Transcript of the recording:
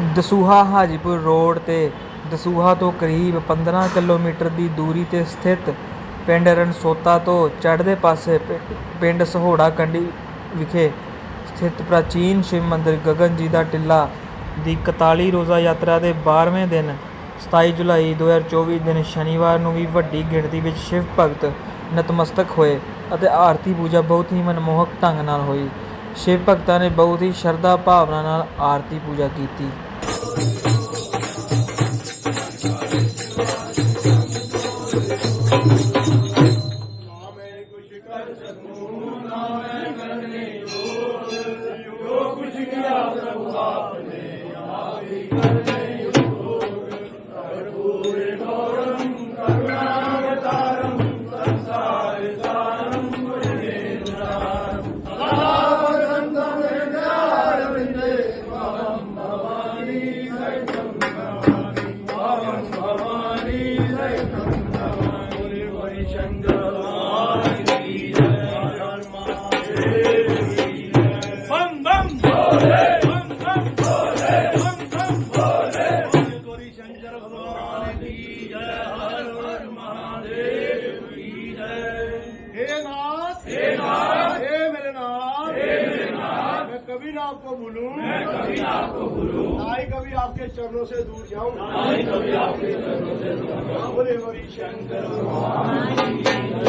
Dasuya Hajipur road ਤੇ ਦਸੂਹਾ ਤੋਂ ਕਰੀਬ 15 ਕਿਲੋਮੀਟਰ ਦੀ ਦੂਰੀ ਤੇ ਸਥਿਤ ਪਿੰਡ ਰਣਸੋਤਾ ਤੋਂ ਚੜ੍ਹਦੇ ਪਾਸੇ ਪਿ- ਪਿੰਡ ਸਹੋੜਾ ਕੰਡੀ ਵਿਖੇ ਸਥਿਤ ਪ੍ਰਾਚੀਨ ਸ਼ਿਵ ਮੰਦਿਰ ਗਗਨ ਜੀ ਦਾ ਟਿੱਲਾ ਦੀ 41 ਰੋਜ਼ਾ ਯਾਤਰਾ ਦੇ 12ਵੇਂ ਦਿਨ 27 ਜੁਲਾਈ 2024 ਦਿਨ ਸ਼ਨੀਵਾਰ ਨੂੰ ਵੀ ਵੱਡੀ ਗਿਣਤੀ ਵਿੱਚ ਸ਼ਿਵ ਭਗਤ ਨਤਮਸਤਕ ਹੋਏ ਅਤੇ ਆਰਤੀ ਪੂਜਾ ਬਹੁਤ ਹੀ ਮਨਮੋਹਕ ਢੰਗ ਨਾਲ ਹੋਈ। ਸ਼ਿਵ ਭਗਤਾਂ ਨੇ ਬਹੁਤ ਹੀ ਸ਼ਰਧਾ ਭਾਵਨਾ ਨਾਲ ਆਰਤੀ ਪੂਜਾ ਕੀਤੀ। ਜੋ ਕੁਛ ਕਿਆ ਪ੍ਰਭੂ ਆਪਨੇ ਆਦਿ ਕਰ نگرو कभी ना आपको भूलूं मैं कभी ना आपको भूलूं ना ही कभी आपके चरणों से दूर जाऊं ना ही कभी आपके चरणों से दूर जाऊं बोले गौरी शंकर भगवान की जय